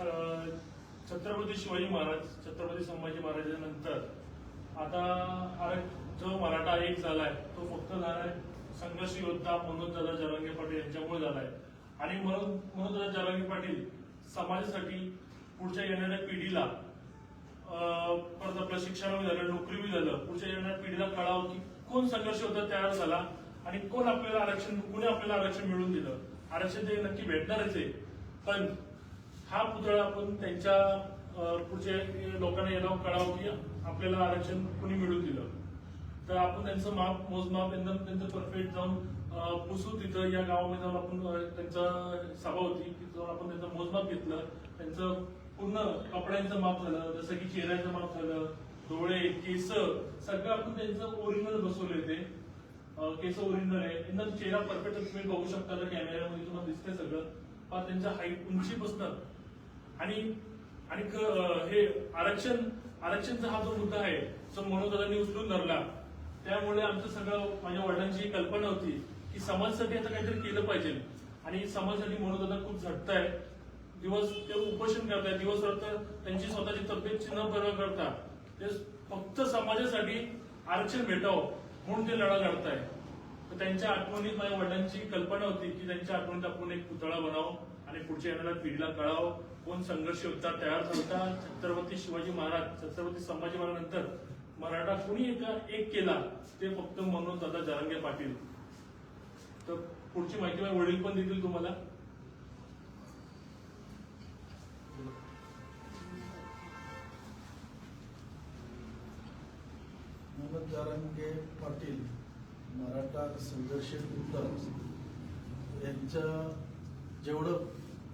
छत्रपती शिवाजी महाराज छत्रपती संभाजी महाराजांनंतर आता हा जो मराठा एक झालाय तो फक्त झालाय संघर्ष योद्धा मनोज दादा जरांगे पाटील यांच्यामुळे झालाय. आणि म्हणून मनोज दादा जरांगे पाटील समाजासाठी पुढच्या येणाऱ्या पिढीला परत आपलं शिक्षण झालं नोकरी झालं पुढच्या येणाऱ्या पिढीला कळावं की कोण संघर्ष होता तयार झाला आणि कोण आपल्याला आरक्षण कोणी आपल्याला आरक्षण मिळवून दिलं. आरक्षण ते नक्की भेटणारच आहे. पण हा पुतळा आपण त्यांच्या पुढचे पुढच्या लोकांना याला कळावं की आपल्याला आरक्षण कुणी मिळून दिलं. तर आपण त्यांचं माप मोजमाप एकदम त्यांचं परफेक्ट जाऊन पुसू तिथं या गावामध्ये जाऊन आपण त्यांचा सभा होती तिथं जाऊन आपण त्यांचं मोजमाप घेतलं. त्यांचं पूर्ण कपड्यांचं माप झालं जसं की चेहऱ्याचं माप झालं डोळे केस सगळं आपण त्यांचं ओरिजिनल बसवले होते. केस ओरिजिनल आहे. एकदम चेहरा परफेक्ट तुम्ही बघू शकता कॅमेऱ्यामध्ये तुम्हाला दिसतंय सगळं. पण त्यांच्या हाईट उंची बसणं आणि आणि हे आरक्षण आरक्षणचा हा जो मुद्दा आहे जो मनोदादांनी उचलून धरला त्यामुळे आमचं सगळं माझ्या वडिलांची कल्पना होती की समाजासाठी आता काहीतरी केलं पाहिजे. आणि समाजासाठी मनोदादा खूप झटत आहे दिवस ते उपोषण करताय. दिवस रात्र त्यांची स्वतःची तब्येतची न पर्वा करता. ते फक्त समाजासाठी आरक्षण भेटावं म्हणून ते लढा लढताय. तर त्यांच्या आठवणीत माझ्या वडिलांची कल्पना होती की त्यांच्या आठवणीत आपण एक पुतळा बनावं. आणि पुढच्या येणाऱ्या पिढीला कळावं कोण संघर्ष होता तयार झाला छत्रपती शिवाजी महाराज छत्रपती संभाजी महाराजांनंतर मराठा कुणी एका एक केला? ते फक्त मनोज दादा जरांगे पाटील. तर पुढची माहिती माझे वडील पण देतील तुम्हाला. मनोज जारंगे पाटील मराठा संघर्ष उत्तर यांचं जेवढं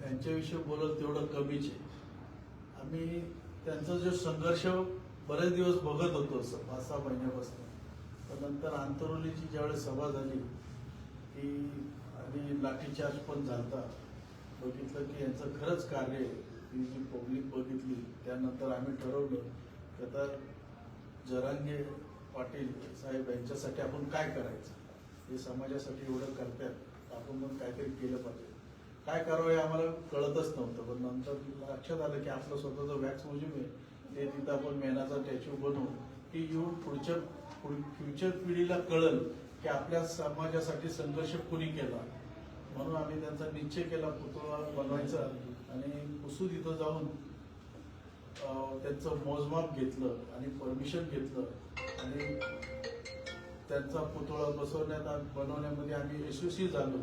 यांच्याविषयी बोलत तेवढं कमीच आहे. आम्ही त्यांचा जो संघर्ष बरेच दिवस बघत होतो असं पाच सहा महिन्यापासून. पण नंतर आंतरोलीची ज्यावेळेस सभा झाली की आणि लाठीचार्ज पण झालता. बघितलं की यांचं खरंच कार्य ही जी पब्लिक बघितली त्यानंतर आम्ही ठरवलं की आता जरांगे पाटील साहेब यांच्यासाठी आपण काय करायचं? हे समाजासाठी एवढं करतात आपण पण काहीतरी केलं पाहिजे. काय करावं हे आम्हाला कळतच नव्हतं. पण नंतर लक्षात आलं की आपलं स्वतःचं वॅक्स मोजूम आहे. ते तिथं आपण मेनाचा स्टॅच्यू बनवू. की येऊन पुढच्या फ्युचर पिढीला कळल की आपल्या समाजासाठी संघर्ष कुणी केला. म्हणून आम्ही त्यांचा निश्चय केला पुतळा बनवायचा आणि कुसू तिथं जाऊन त्यांचं मोजमाप घेतलं आणि परमिशन घेतलं. आणि त्यांचा पुतळा बसवण्यात बनवण्यामध्ये आम्ही यशस्वी झालो.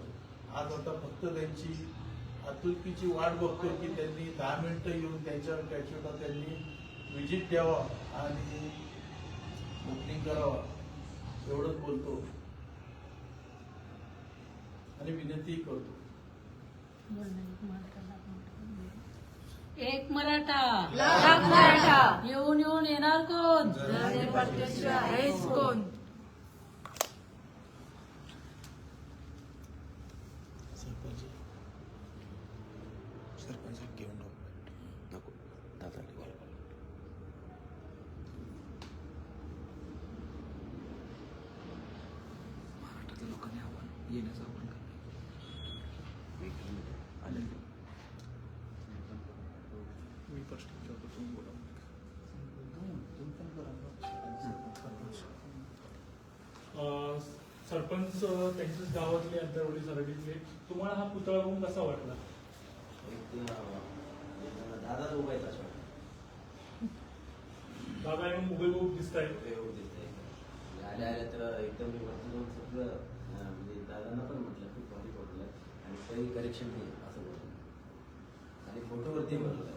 आज आता फक्त त्यांची आतुरकीची वाट बघतो की त्यांनी दहा मिनिटं येऊन त्यांच्या स्टॅच्यूला त्यांनी विजिट द्यावा आणि ओपनिंग करावा एवढंच बोलतो. आणि विनंती करतो. एक मराठा लाख मराठा. येऊन येऊन येणार कोण? कोण सरपंच सरपंच घेऊन नको दादा मराठातल्या लोकांनी आव्हान येण्याचं आव्हान आले मी प्रश्न विचारतो तुम्ही बोला अं, सरपंच त्यांच्याच गावातले अंतरवली सराटीतले तुम्हाला हा पुतळा बघून कसा वाटला दादा उभा अशा दादा मोबाईल खूप दिसत दिसतंय. आल्या आल्या तर एकदम मी वरती जाऊन सगळं म्हणजे दादांना पण म्हटलं खूप भारी पडलं आणि काही करेक्शन नाही असं बोलतो. आणि फोटोवरती बोललं